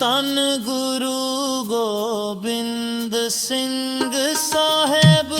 ਤਨ ਗੁਰੂ ਗੋਬਿੰਦ ਸਿੰਘ ਸਾਹਿਬ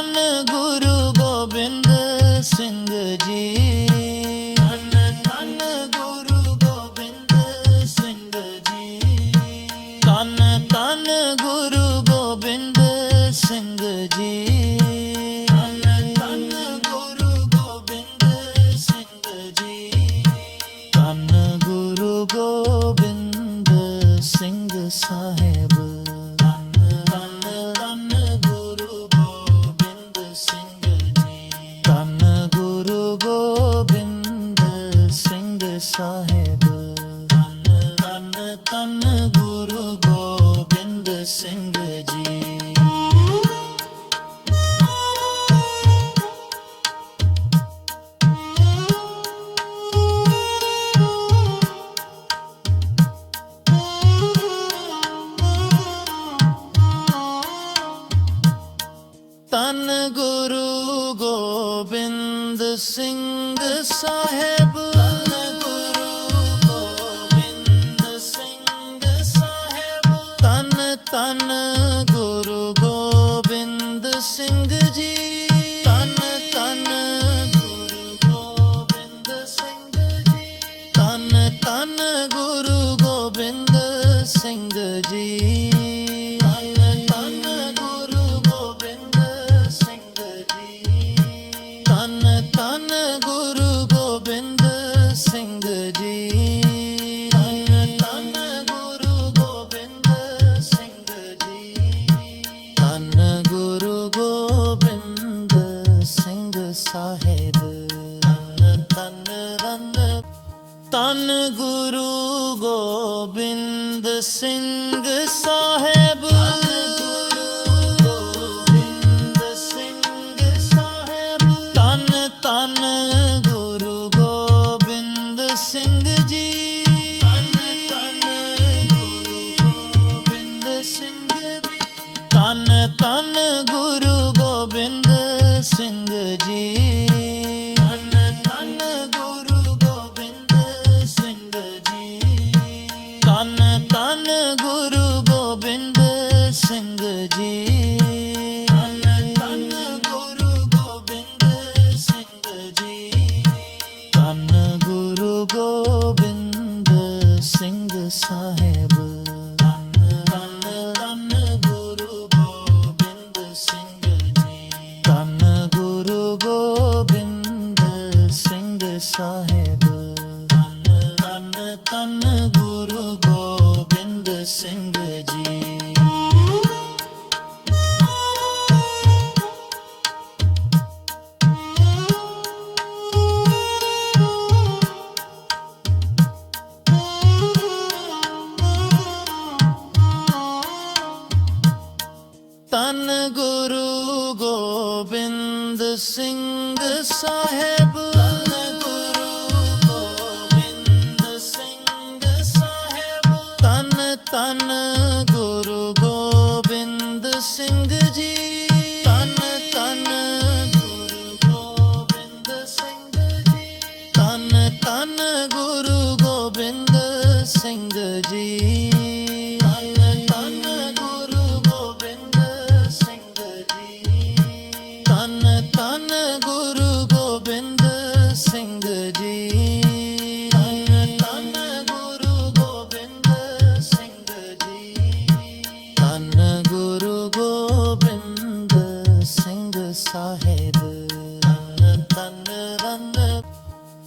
ਤਨ ਗੁਰੂ ਤਨ ਗੁਰੂ ਗੋਬਿੰਦ ਸਿੰਘ ਸਾਹਿਬ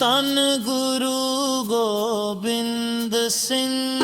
ਤਨ ਗੁਰੂ ਗੋਬਿੰਦ ਸਿੰਘ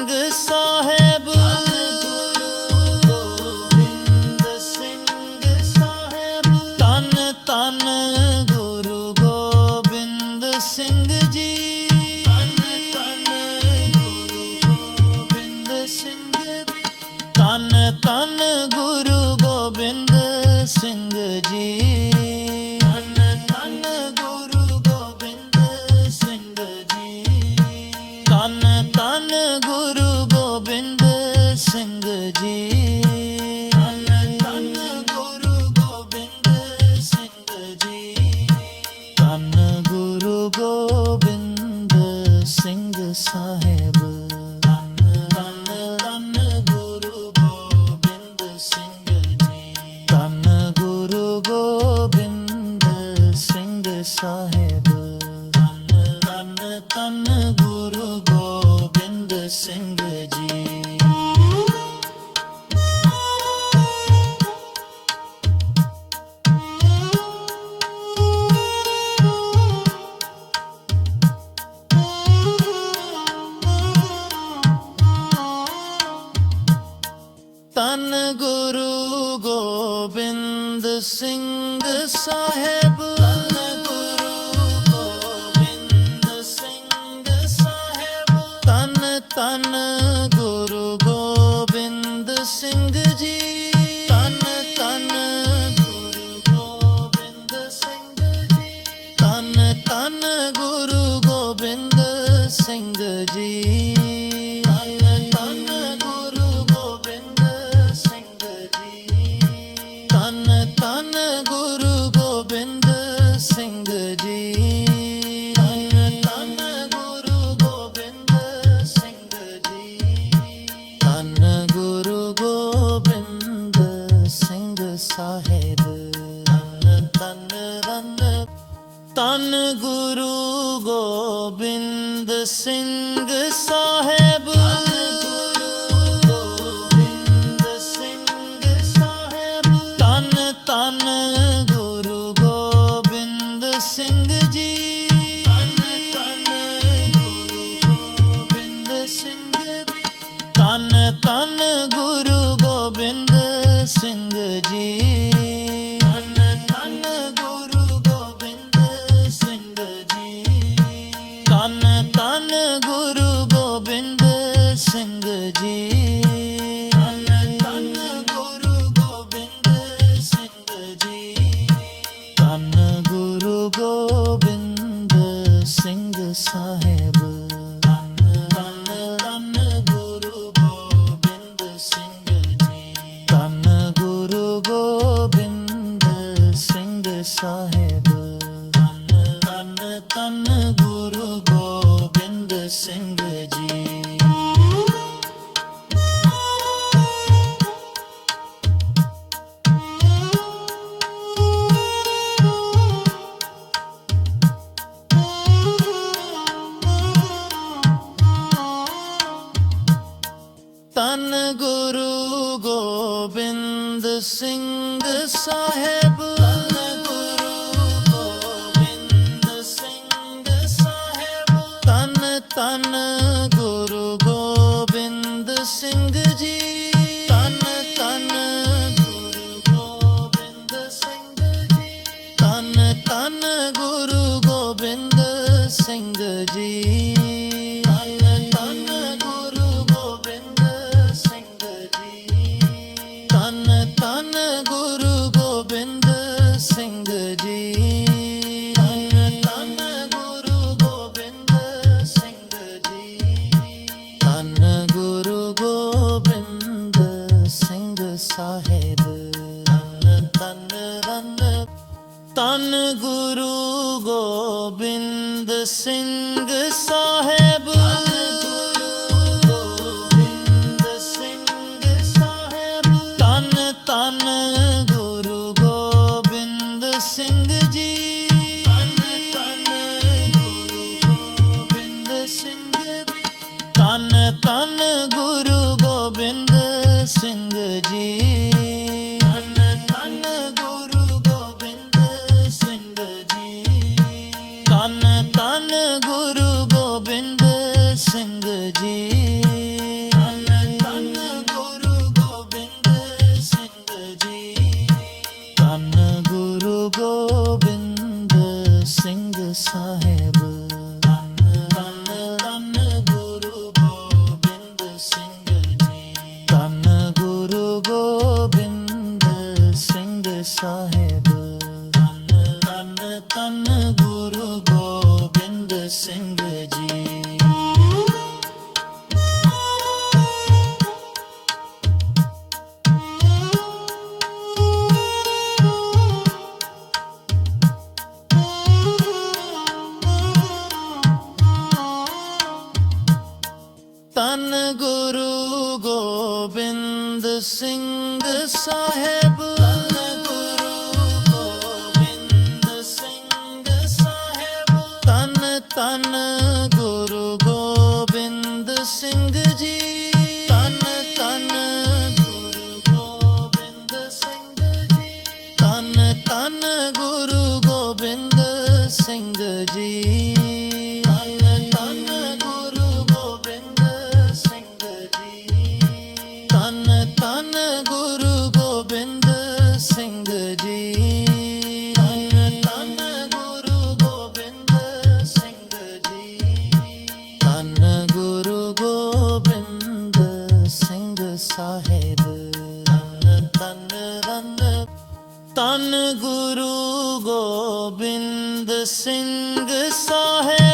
ਤਨ ਤਨ ਗੁਰੂ ਗੋਬਿੰਦ ਸਿੰਘ ਜੀ। ਗੁਰੂ ਗੋਬਿੰਦ ਸਿੰਘ ਸਾਹਿਬ। ਤਨ ਗੁਰੂ ਗੋਬਿੰਦ ਸਿੰਘ ਸਾਹਿਬ।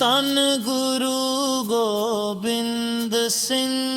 ਤਨ ਗੁਰੂ ਗੋਬਿੰਦ ਸਿੰਘ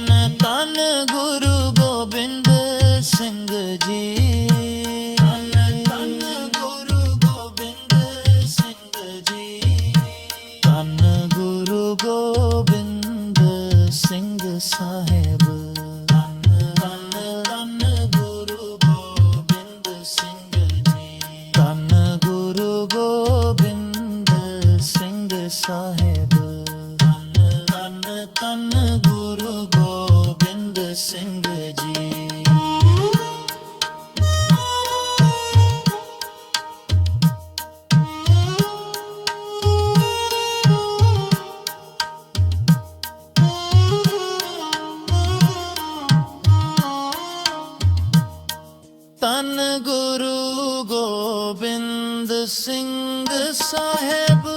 ਤਨ ਤਨ ਗੁਰੂ ਗੋਬਿੰਦ ਸਿੰਘ ਜੀ। ਗੁਰੂ ਗੋਬਿੰਦ ਸਿੰਘ ਸਾਹਿਬ।